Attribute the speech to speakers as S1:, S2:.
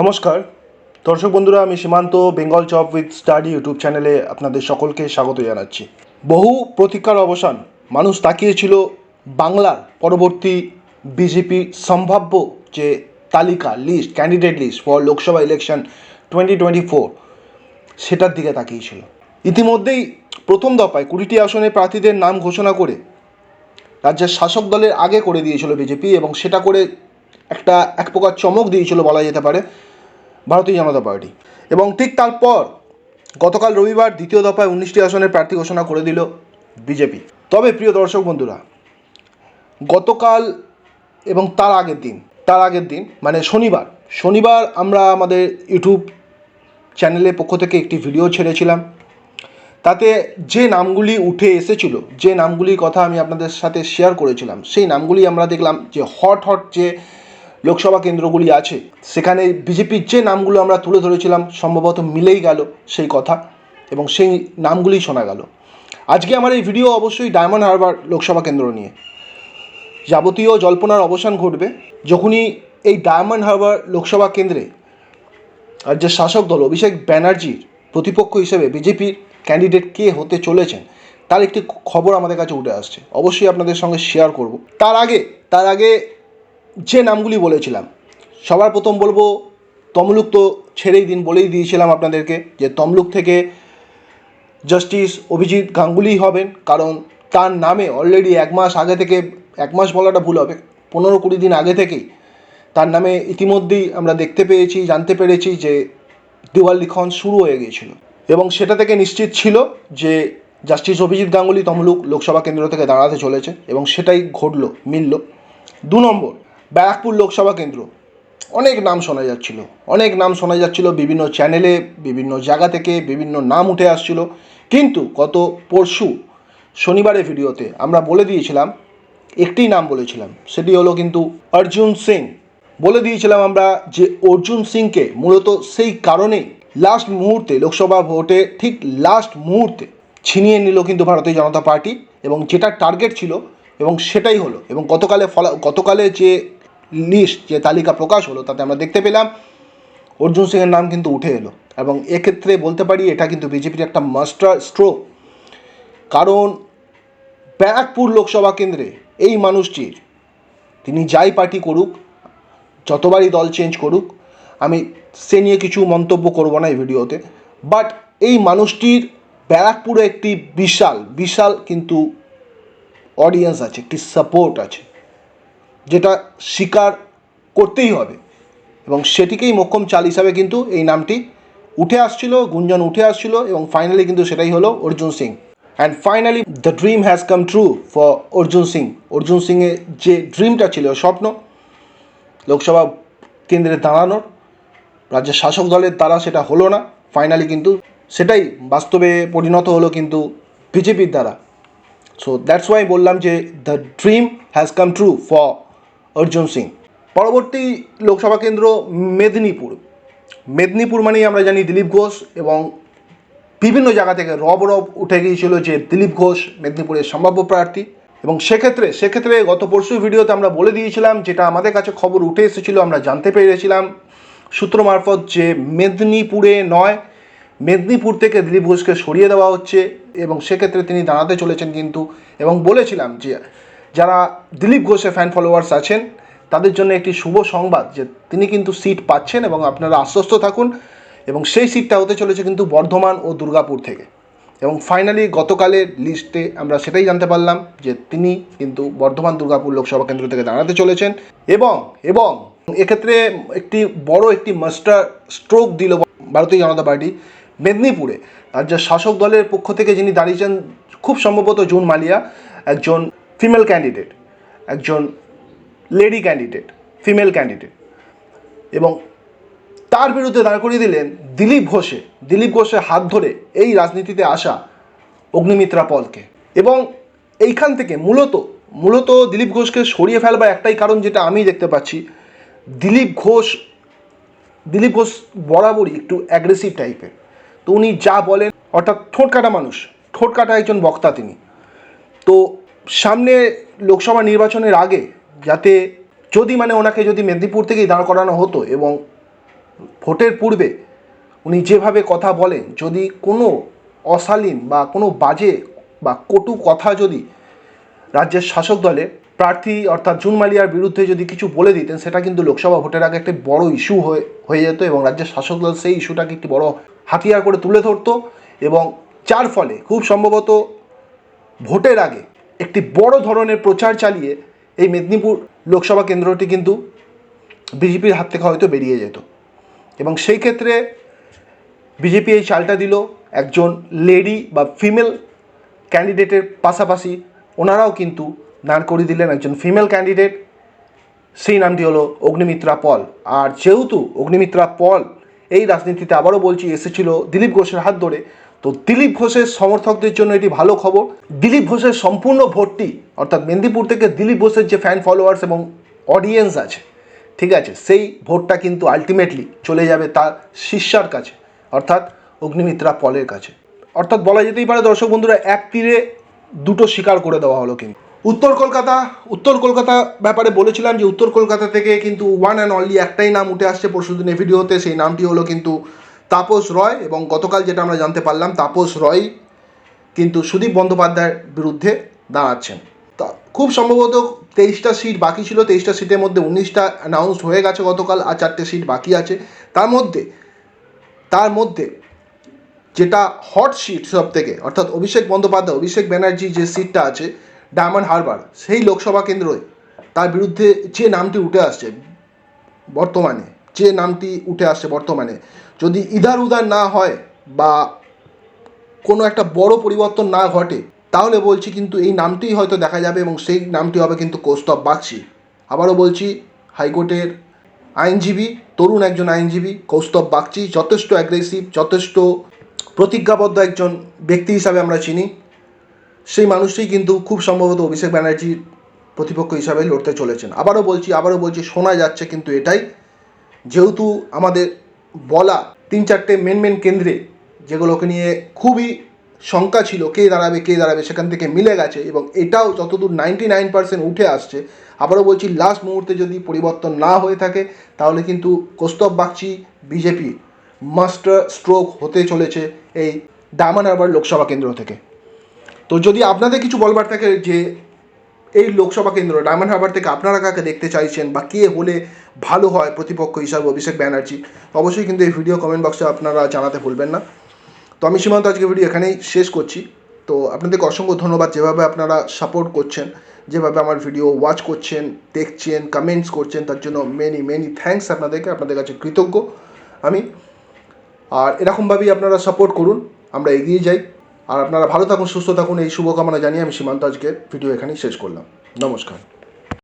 S1: নমস্কার। দর্শক বন্ধুরা, আমি Simanta Bengal job with study YouTube চ্যানেলে আপনাদের সকলকে স্বাগত জানাচ্ছি। বহু প্রতীক্ষার অবসান মানুষ তাকিয়েছিল বাংলার পরবর্তী বিজেপি সম্ভাব্য যে তালিকা list candidate list for Lok Sabha election twenty twenty four সেটার দিকে তাকিয়েছিল। ইতিমধ্যেই প্রথম দফায় কুড়িটি আসনে প্রার্থীদের নাম ঘোষণা করে রাজ্যের শাসক দলের আগে করে দিয়েছিল বিজেপি এবং সেটা করে একটা এক প্রকার চমক দিয়েছিল বলা যেতে পারে। ভারতীয় জনতা পার্টি। এবং ঠিক তারপর গতকাল রবিবার দ্বিতীয় দফায় উনিশটি আসনের প্রার্থী ঘোষণা করে দিল বিজেপি। তবে প্রিয় দর্শক বন্ধুরা, গতকাল এবং তার আগের দিন, তার আগের দিন মানে শনিবার শনিবার আমরা আমাদের ইউটিউব চ্যানেলের পক্ষ থেকে একটি ভিডিও ছেড়েছিলাম। তাতে যে নামগুলি উঠে এসেছিল, যে নামগুলির কথা আমি আপনাদের সাথে শেয়ার করেছিলাম, সেই নামগুলি আমরা দেখলাম যে হট হট যে লোকসভা কেন্দ্রগুলি আছে। সেখানে বিজেপির যে নামগুলো আমরা তুলে ধরেছিলাম, সম্ভবত মিলেই গেল সেই কথা এবং সেই নামগুলি শোনা গেল। আজকে আমার এই ভিডিও অবশ্যই ডায়মন্ড হারবার লোকসভা কেন্দ্র নিয়ে। যাবতীয় জল্পনার অবসান ঘটবে যখনই এই ডায়মন্ড হারবার লোকসভা কেন্দ্রে আর যে শাসক দল অভিষেক ব্যানার্জির প্রতিপক্ষ হিসেবে বিজেপির ক্যান্ডিডেট কে হতে চলেছেন, তার একটি খবর আমাদের কাছে উঠে আসছে। অবশ্যই আপনাদের সঙ্গে শেয়ার করব। তার আগে তার আগে যে নামগুলি বলেছিলাম, সবার প্রথম বলব তমলুক তো ছেড়েই দিন, বলেই দিয়েছিলাম আপনাদেরকে যে তমলুক থেকে জাস্টিস অভিজিৎ গাঙ্গুলি হবেন, কারণ তার নামে অলরেডি এক মাস আগে থেকে, এক মাস বলাটা ভুল হবে, পনেরো কুড়ি দিন আগে থেকেই তার নামে ইতিমধ্যেই আমরা দেখতে পেয়েছি, জানতে পেরেছি যে দেওয়াল লিখন শুরু হয়ে গিয়েছিল। এবং সেটা থেকে নিশ্চিত ছিল যে জাস্টিস অভিজিৎ গাঙ্গুলি তমলুক লোকসভা কেন্দ্র থেকে দাঁড়াতে চলেছে, এবং সেটাই ঘটল, মিলল। দু নম্বর ব্যারাকপুর লোকসভা কেন্দ্র। অনেক নাম শোনা যাচ্ছিল। অনেক নাম শোনা যাচ্ছিল, বিভিন্ন চ্যানেলে, বিভিন্ন জায়গা থেকে বিভিন্ন নাম উঠে আসছিল। কিন্তু গত পরশু শনিবারের ভিডিওতে আমরা বলে দিয়েছিলাম, একটি নাম বলেছিলাম, সেটি হলো কিন্তু অর্জুন সিং। বলে দিয়েছিলাম আমরা যে অর্জুন সিংকে মূলত সেই কারণেই লাস্ট মুহূর্তে, লোকসভা ভোটে ঠিক লাস্ট মুহূর্তে ছিনিয়ে নিল কিন্তু ভারতীয় জনতা পার্টি এবং যেটা টার্গেট ছিল এবং সেটাই হলো। এবং গতকালে ফলা, গতকালে যে লিস্ট যে তালিকা প্রকাশ হলো, তাতে আমরা দেখতে পেলাম অর্জুন সিংয়ের নাম কিন্তু উঠে এলো এবং এক্ষেত্রে বলতে পারি এটা কিন্তু বিজেপির একটা মাস্টার স্ট্রোক কারণ ব্যারাকপুর লোকসভা কেন্দ্রে এই মানুষটির, তিনি যাই পার্টি করুক, যতবারই দল চেঞ্জ করুক, আমি সে নিয়ে কিছু মন্তব্য করব না এই ভিডিওতে বাট এই মানুষটির ব্যারাকপুরে একটি বিশাল বিশাল কিন্তু অডিয়েন্স আছে, একটি সাপোর্ট আছে। যেটা স্বীকার করতেই হবে। এবং সেটিকেই মোক্ষম চাল হিসাবে কিন্তু এই নামটি উঠে আসছিল, গুঞ্জন উঠে আসছিল এবং ফাইনালি কিন্তু সেটাই হলো Arjun Singh. And finally the dream has come true for Arjun Singh. Arjun সিংয়ের যে ড্রিমটা ছিল, স্বপ্ন, লোকসভা কেন্দ্রে দাঁড়ানোর, রাজ্যের শাসক দলের দ্বারা সেটা হলো না। ফাইনালি কিন্তু সেটাই বাস্তবে পরিণত হলো কিন্তু বিজেপির দ্বারা। সো দ্যাটস ওয়াই বললাম যে the dream has come true for Arjun Singh. পরবর্তী লোকসভা কেন্দ্র মেদিনীপুর। মেদিনীপুর মানেই আমরা জানি দিলীপ ঘোষ এবং বিভিন্ন জায়গা থেকে রব রব উঠে গিয়েছিল যে দিলীপ ঘোষ মেদিনীপুরের সম্ভাব্য প্রার্থী। এবং সেক্ষেত্রে সেক্ষেত্রে গত পরশু ভিডিওতে আমরা বলে দিয়েছিলাম, যেটা আমাদের কাছে খবর উঠে এসেছিল, আমরা জানতে পেরেছিলাম। সূত্র মারফত যে মেদিনীপুরে নয়, মেদিনীপুর থেকে দিলীপ ঘোষকে সরিয়ে দেওয়া হচ্ছে এবং সেক্ষেত্রে তিনি দাঁড়াতে চলেছেন কিন্তু। এবং বলেছিলাম যে যারা দিলীপ ঘোষের ফ্যান ফলোয়ার্স আছেন, তাদের জন্য একটি শুভ সংবাদ যে তিনি কিন্তু সিট পাচ্ছেন এবং আপনারা আশ্বস্ত থাকুন এবং সেই সিটটা হতে চলেছে কিন্তু বর্ধমান ও দুর্গাপুর থেকে। এবং ফাইনালি গতকালের লিস্টে আমরা সেটাই জানতে পারলাম যে তিনি কিন্তু বর্ধমান দুর্গাপুর লোকসভা কেন্দ্র থেকে দাঁড়াতে চলেছেন এবং এবং এক্ষেত্রে একটি বড় একটি মাস্টার স্ট্রোক দিল ভারতীয় জনতা পার্টি মেদিনীপুরে। রাজ্যের শাসক দলের পক্ষ থেকে যিনি দাঁড়িয়েছেন, খুব সম্ভবত জুন মালিয়া, একজন ফিমেল ক্যান্ডিডেট একজন লেডি ক্যান্ডিডেট ফিমেল ক্যান্ডিডেট এবং তার বিরুদ্ধে দাঁড় করিয়ে দিলেন দিলীপ ঘোষে। দিলীপ ঘোষের হাত ধরে এই রাজনীতিতে আসা অগ্নিমিত্রা পলকে। এবং এইখান থেকে মূলত মূলত দিলীপ ঘোষকে সরিয়ে ফেলবার একটাই কারণ যেটা আমি দেখতে পাচ্ছি, দিলীপ ঘোষ দিলীপ ঘোষ বরাবরই একটু অ্যাগ্রেসিভ টাইপের তো উনি যা বলেন, অর্থাৎ ঠোঁট কাটা মানুষ, ঠোঁট কাটা একজন বক্তা তিনি। তো সামনে লোকসভা নির্বাচনের আগে যাতে যদি মানে ওনাকে যদি মেদিনীপুর থেকেই দাঁড় করানো হতো এবং ভোটের পূর্বে উনি যেভাবে কথা বলেন, যদি কোনো অশালীন বা কোনো বাজে বা কটু কথা যদি রাজ্যের শাসক দলে প্রার্থী অর্থাৎ জুন মালিয়ার বিরুদ্ধে যদি কিছু বলে দিতেন, সেটা কিন্তু লোকসভা ভোটের আগে একটি বড় ইস্যু হয়ে হয়ে যেত এবং রাজ্যের শাসক দল সেই ইস্যুটাকে একটি বড় হাতিয়ার করে তুলে ধরতো এবং যার ফলে খুব সম্ভবত ভোটের আগে একটি বড় ধরনের প্রচার চালিয়ে এই মেদিনীপুর লোকসভা কেন্দ্রটি কিন্তু বিজেপির হাত থেকে হয়তো বেরিয়ে যেত। এবং সেই ক্ষেত্রে বিজেপি এই চালটা দিল, একজন লেডি বা ফিমেল ক্যান্ডিডেটের পাশাপাশি ওনারাও কিন্তু দাঁড় করিয়ে দিলেন একজন ফিমেল ক্যান্ডিডেট। সেই নামটি হলো অগ্নিমিত্রা পল। আর যেহেতু অগ্নিমিত্রা পল এই রাজনীতিতে আবারও বলছি, এসেছিল দিলীপ ঘোষের হাত ধরে। তো দিলীপ ঘোষের সমর্থকদের জন্য এটি ভালো খবর। দিলীপ ঘোষের সম্পূর্ণ ভোটটি, অর্থাৎ মেদিনীপুর থেকে দিলীপ ঘোষের যে ফ্যান ফলোয়ার্স এবং অডিয়েন্স আছে, ঠিক আছে, সেই ভোটটা কিন্তু আলটিমেটলি চলে যাবে তার শিষ্যার কাছে, অর্থাৎ অগ্নিমিত্রা পলের কাছে। অর্থাৎ বলা যেতেই পারে, দর্শক বন্ধুরা, এক তীরে দুটো শিকার করে দেওয়া হলো কিন্তু। উত্তর কলকাতা উত্তর কলকাতা ব্যাপারে বলেছিলাম যে উত্তর কলকাতা থেকে কিন্তু ওয়ান অ্যান্ড অনলি একটাই নাম উঠে আসছে পরশুদিনের ভিডিওতে সেই নামটি হলো কিন্তু তাপস রয় এবং গতকাল যেটা আমরা জানতে পারলাম, তাপস রয় কিন্তু সুদীপ বন্দ্যোপাধ্যায়ের বিরুদ্ধে দাঁড়াচ্ছেন। তা খুব সম্ভবত তেইশটা সিট বাকি ছিল, তেইশটা সিটের মধ্যে উনিশটা অ্যানাউন্সড হয়ে গেছে গতকাল, আর চারটে সিট বাকি আছে। তার মধ্যে তার মধ্যে যেটা হট সিট সব থেকে অর্থাৎ অভিষেক বন্দ্যোপাধ্যায়, অভিষেক ব্যানার্জি যে সিটটা আছে, ডায়মন্ড হারবার, সেই লোকসভা কেন্দ্রে তার বিরুদ্ধে যে নামটি উঠে আসছে বর্তমানে, যে নামটি উঠে আসছে বর্তমানে যদি ইধার উদার না হয় বা কোনো একটা বড় পরিবর্তন না ঘটে, তাহলে বলছি কিন্তু এই নামটিই হয়তো দেখা যাবে এবং সেই নামটি হবে কিন্তু কৌস্তব বাগচি আবারও বলছি, হাইকোর্টের আইনজীবী, তরুণ একজন আইনজীবী কৌস্তব বাগচি যথেষ্ট অ্যাগ্রেসিভ যথেষ্ট প্রতিজ্ঞাবদ্ধ একজন ব্যক্তি হিসাবে আমরা চিনি। সেই মানুষটি কিন্তু খুব সম্ভবত অভিষেক ব্যানার্জির প্রতিপক্ষ হিসাবে লড়তে চলেছেন। আবারও বলছি আবারও বলছি, শোনা যাচ্ছে কিন্তু এটাই। যেহেতু আমাদের বলা তিন চারটে মেন মেন কেন্দ্রে যেগুলোকে নিয়ে খুবই শঙ্কা ছিল কে দাঁড়াবে কে দাঁড়াবে সেখান থেকে মিলে গেছে এবং এটাও যতদূর নাইনটি নাইন পার্সেন্ট উঠে আসছে। আবারও বলছি লাস্ট মুহূর্তে যদি পরিবর্তন না হয়ে থাকে, তাহলে কিন্তু Kaustav Bagchi BJP master stroke হতে চলেছে এই ডায়মন্ড হারবার লোকসভা কেন্দ্র থেকে। তো যদি আপনাদের কিছু বলবার থাকে যে এই লোকসভা কেন্দ্র, ডায়মন্ড হারবার থেকে আপনারা কাকে দেখতে চাইছেন বা কে হলে ভালো হয় প্রতিপক্ষ হিসাবে অভিষেক ব্যানার্জি? অবশ্যই কিন্তু এই ভিডিও কমেন্ট বক্সে আপনারা জানাতে ভুলবেন না। তো আমি সীমান্ত আজকে ভিডিও এখানেই শেষ করছি। তো আপনাদেরকে অসংখ্য ধন্যবাদ যেভাবে আপনারা সাপোর্ট করছেন, যেভাবে আমার ভিডিও ওয়াচ করছেন, দেখছেন কমেন্টস করছেন, তার জন্য মেনি মেনি থ্যাঙ্কস আপনাদেরকে, আপনাদের কাছে কৃতজ্ঞ আমি। আর এরকমভাবেই আপনারা সাপোর্ট করুন, আমরা এগিয়ে যাই। আর আপনারা ভালো থাকুন, সুস্থ থাকুন, এই শুভকামনা জানিয়ে আমি সীমান্ত আজকে ভিডিও এখানেই শেষ করলাম। নমস্কার।